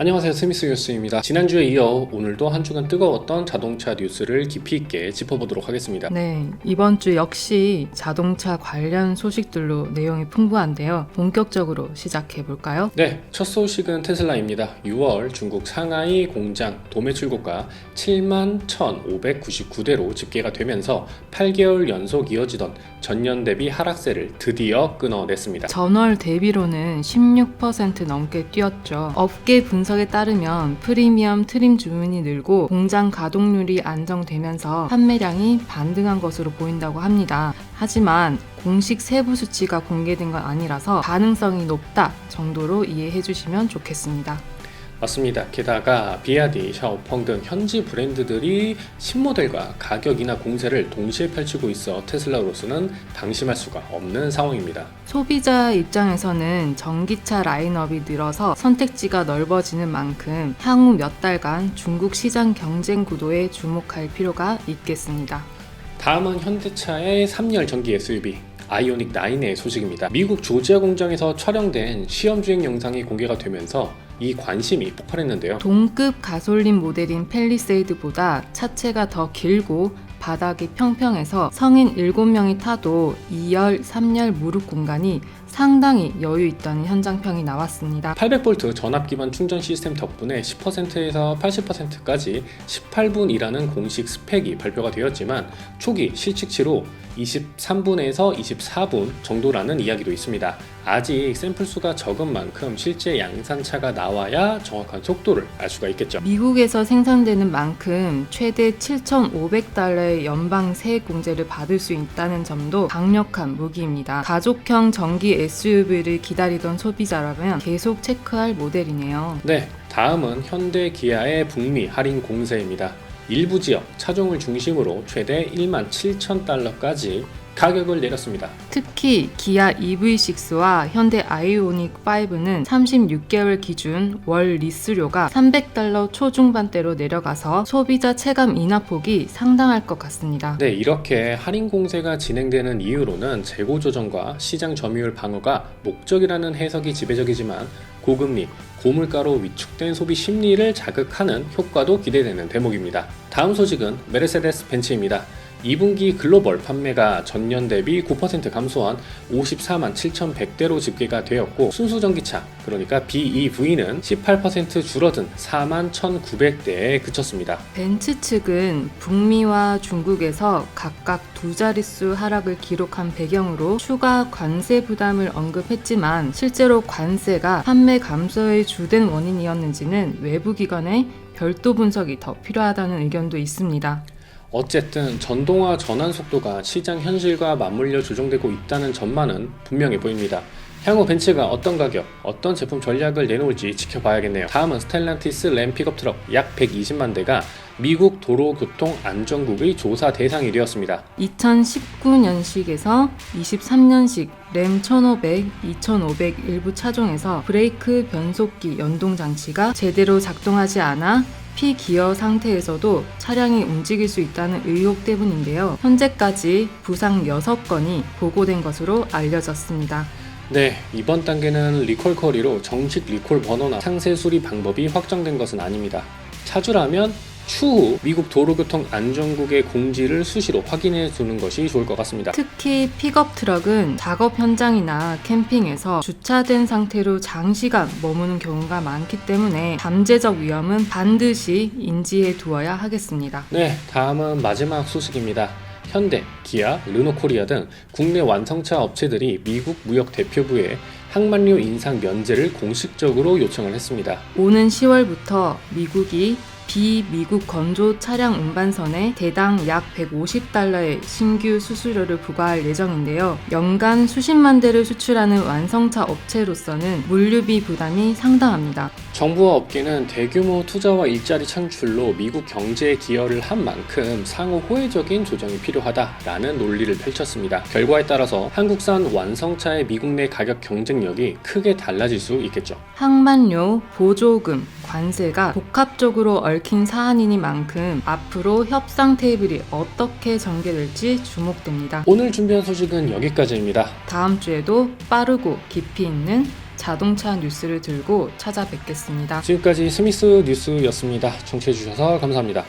안녕하세요 스미스 뉴스입니다. 지난주에 이어 오늘도 한 주간 뜨거웠던 자동차 뉴스를 깊이 있게 짚어보도록 하겠습니다. 네, 이번 주 역시 자동차 관련 소식들로 내용이 풍부한데요. 본격적으로 시작해 볼까요? 네, 첫 소식은 테슬라입니다. 6월 중국 상하이 공장 도매 출고가 7만 1,599대로 집계가 되면서 8개월 연속 이어지던 전년 대비 하락세를 드디어 끊어냈습니다. 전월 대비로는 16% 넘게 뛰었죠. 업계 분석 에 따르면 프리미엄 트림 주문이 늘고 공장 가동률이 안정되면서 판매량이 반등한 것으로 보인다고 합니다. 하지만 공식 세부 수치가 공개된 건 아니라서 가능성이 높다 정도로 이해해 주시면 좋겠습니다. 맞습니다. 게다가 비아디, 샤오펑 등 현지 브랜드들이 신모델과 가격이나 공세를 동시에 펼치고 있어 테슬라로서는 방심할 수가 없는 상황입니다. 소비자 입장에서는 전기차 라인업이 늘어서 선택지가 넓어지는 만큼 향후 몇 달간 중국 시장 경쟁 구도에 주목할 필요가 있겠습니다. 다음은 현대차의 3열 전기 SUV 아이오닉 9의 소식입니다. 미국 조지아 공장에서 촬영된 시험 주행 영상이 공개가 되면서 이 관심이 폭발했는데요. 동급 가솔린 모델인 펠리세이드보다 차체가 더 길고 바닥이 평평해서 성인 7명이 타도 2열, 3열 무릎 공간이 상당히 여유 있다는 현장평이 나왔습니다. 800V 전압 기반 충전 시스템 덕분에 10%에서 80%까지 18분이라는 공식 스펙이 발표가 되었지만 초기 실측치로 23분에서 24분 정도라는 이야기도 있습니다. 아직 샘플 수가 적은 만큼 실제 양산차가 나와야 정확한 속도를 알 수가 있겠죠. 미국에서 생산되는 만큼 최대 7,500달러의 연방 세액 공제를 받을 수 있다는 점도 강력한 무기입니다. 가족형 전기 SUV를 기다리던 소비자라면 계속 체크할 모델이네요. 네, 다음은 현대 기아의 북미 할인 공세입니다. 일부 지역 차종을 중심으로 최대 1만 7천 달러까지 가격을 내렸습니다. 특히 기아 EV6와 현대 아이오닉 5는 36개월 기준 월 리스료가 300달러 초중반대로 내려가서 소비자 체감 인하폭이 상당할 것 같습니다. 네, 이렇게 할인 공세가 진행되는 이유로는 재고 조정과 시장 점유율 방어가 목적이라는 해석이 지배적이지만 고금리, 고물가로 위축된 소비 심리를 자극하는 효과도 기대되는 대목입니다. 다음 소식은 메르세데스 벤츠입니다. 2분기 글로벌 판매가 전년 대비 9% 감소한 54만 7,100대로 집계가 되었고 순수 전기차 그러니까 BEV는 18% 줄어든 4만 1,900대에 그쳤습니다. 벤츠 측은 북미와 중국에서 각각 두 자릿수 하락을 기록한 배경으로 추가 관세 부담을 언급했지만 실제로 관세가 판매 감소의 주된 원인이었는지는 외부 기관의 별도 분석이 더 필요하다는 의견도 있습니다. 어쨌든 전동화 전환 속도가 시장 현실과 맞물려 조정되고 있다는 점만은 분명해 보입니다. 향후 벤츠가 어떤 가격, 어떤 제품 전략을 내놓을지 지켜봐야겠네요. 다음은 스텔란티스 램 픽업 트럭 약 120만 대가 미국 도로교통 안전국의 조사 대상이 되었습니다. 2019년식에서 23년식 램 1500, 2500 일부 차종에서 브레이크 변속기 연동 장치가 제대로 작동하지 않아 피기어 상태에서도 차량이 움직일 수 있다는 의혹 때문인데요. 현재까지 부상 6건이 보고된 것으로 알려졌습니다. 네, 이번 단계는 리콜 커리로 정식 리콜 번호나 상세 수리 방법이 확정된 것은 아닙니다. 차주라면 추후 미국 도로교통 안전국의 공지를 수시로 확인해 주는 것이 좋을 것 같습니다. 특히 픽업 트럭은 작업 현장이나 캠핑에서 주차된 상태로 장시간 머무는 경우가 많기 때문에 잠재적 위험은 반드시 인지해 두어야 하겠습니다. 네, 다음은 마지막 소식입니다. 현대, 기아, 르노코리아 등 국내 완성차 업체들이 미국 무역 대표부에 항만료 인상 면제를 공식적으로 요청을 했습니다. 오는 10월부터 미국이 비미국 건조 차량 운반선에 대당 약 150달러의 신규 수수료를 부과할 예정인데요. 연간 수십만 대를 수출하는 완성차 업체로서는 물류비 부담이 상당합니다. 정부와 업계는 대규모 투자와 일자리 창출로 미국 경제에 기여를 한 만큼 상호 호혜적인 조정이 필요하다라는 논리를 펼쳤습니다. 결과에 따라서 한국산 완성차의 미국 내 가격 경쟁력이 크게 달라질 수 있겠죠. 항만료, 보조금, 관세가 복합적으로 얽힌 사안이니만큼 앞으로 협상 테이블이 어떻게 전개될지 주목됩니다. 오늘 준비한 소식은 여기까지입니다. 다음 주에도 빠르고 깊이 있는 자동차 뉴스를 들고 찾아뵙겠습니다. 지금까지 스미스 뉴스였습니다. 청취해주셔서 감사합니다.